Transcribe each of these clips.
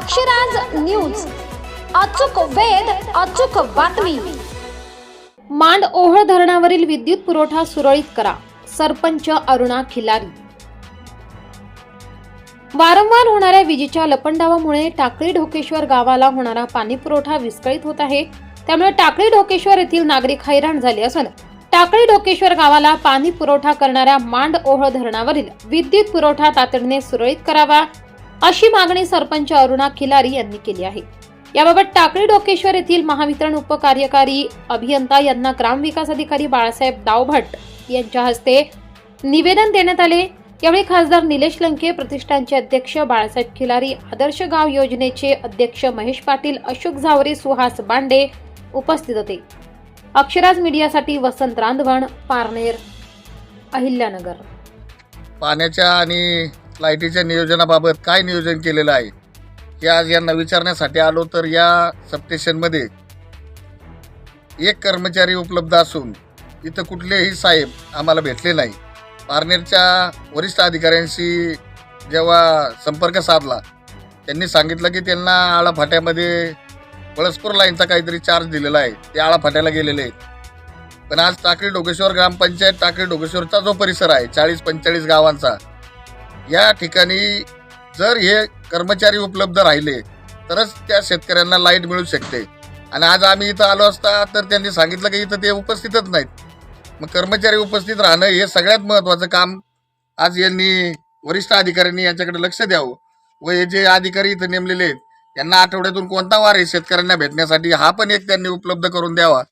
Akshraj news. अचूक वेध अचूक बातमी. मांड ओहळ धरणावरील विद्युत पुरवठा सुरळीत करा. सरपंच अरुणा खिलारी. वारंवार होणाऱ्या विजेच्या लपंडावामुळे टाकळी ढोकेश्वर गावाला होणारा पाणी पुरवठा विस्कळीत होत आहे. त्यामुळे टाकळी ढोकेश्वर येथील नागरिक हैराण झाले असून टाकळी ढोकेश्वर गावाला पाणी पुरवठा करणाऱ्या मांड ओहळ धरणावरील विद्युत पुरवठा तातडीने सुरळीत करावा. अशी मागणी सरपंच अरुणा खिलारी यांनी केली आहे. याबाबत टाकळी डोकेश्वर येथील महावितरण उपकार्यकारी अभियंता यांना ग्रामविकास अधिकारी बाळासाहेब दावभट यांच्या हस्ते निवेदन देण्यात आले. यावेळी खासदार निलेश लंके प्रतिष्ठानचे अध्यक्ष बाळासाहेब खिलारी आदर्श गाव योजनेचे अध्यक्ष महेश पाटील अशोक झावरे सुहास बांडे उपस्थित होते. अक्षराज मीडियासाठी वसंत रांधवण पारनेर अहिल्यानगर. पाण्याच्या आणि लाईटीच्या नियोजनाबाबत काय नियोजन केलेलं आहे हे आज यांना विचारण्यासाठी आलो तर या सबस्टेशनमध्ये एक कर्मचारी उपलब्ध असून इथं कुठलेही साहेब आम्हाला भेटले नाही. पारनेरच्या वरिष्ठ अधिकाऱ्यांशी जेव्हा संपर्क साधला त्यांनी सांगितलं की त्यांना आळाफाट्यामध्ये पळसपूर लाईनचा काहीतरी चार्ज दिलेला आहे ते आळाफाट्याला गेलेले आहेत. पण आज टाकळी डोगेश्वर ग्रामपंचायत टाकळी डोगेश्वरचा जो परिसर आहे चाळीस पंचेचाळीस गावांचा या ठिकाणी जर हे कर्मचारी उपलब्ध राहिले तरच त्या शेतकऱ्यांना लाइट मिळू शकते. आणि आज आम्ही इथं आलो असता तर त्यांनी सांगितलं की इथं ते उपस्थितच नाहीत. मग कर्मचारी उपस्थित राहणं हे सगळ्यात महत्त्वाचं काम. आज यांनी वरिष्ठ अधिकाऱ्यांनी याच्याकडे लक्ष द्यावं. व हे जे अधिकारी इथं नेमलेले आहेत यांना आठवड्यातून कोणता वार आहे शेतकऱ्यांना भेटण्यासाठी हा पण एक त्यांनी उपलब्ध करून द्यावा.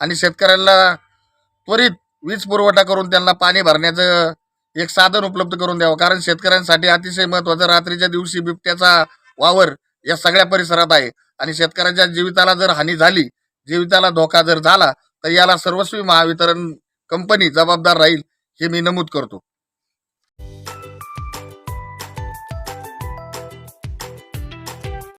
आणि शेतकऱ्यांना त्वरित वीज पुरवठा करून त्यांना पाणी भरण्याचं एक साधन उपलब्ध करून द्यावं. कारण शेतकऱ्यांसाठी अतिशय महत्वाचं रात्रीच्या दिवशी बिबट्याचा वावर या सगळ्या परिसरात आहे. आणि शेतकऱ्यांच्या जीविताला जर हानी झाली जीविताला धोका जर झाला तर याला सर्वस्वी महावितरण कंपनी जबाबदार राहील हे मी नमूद करतो.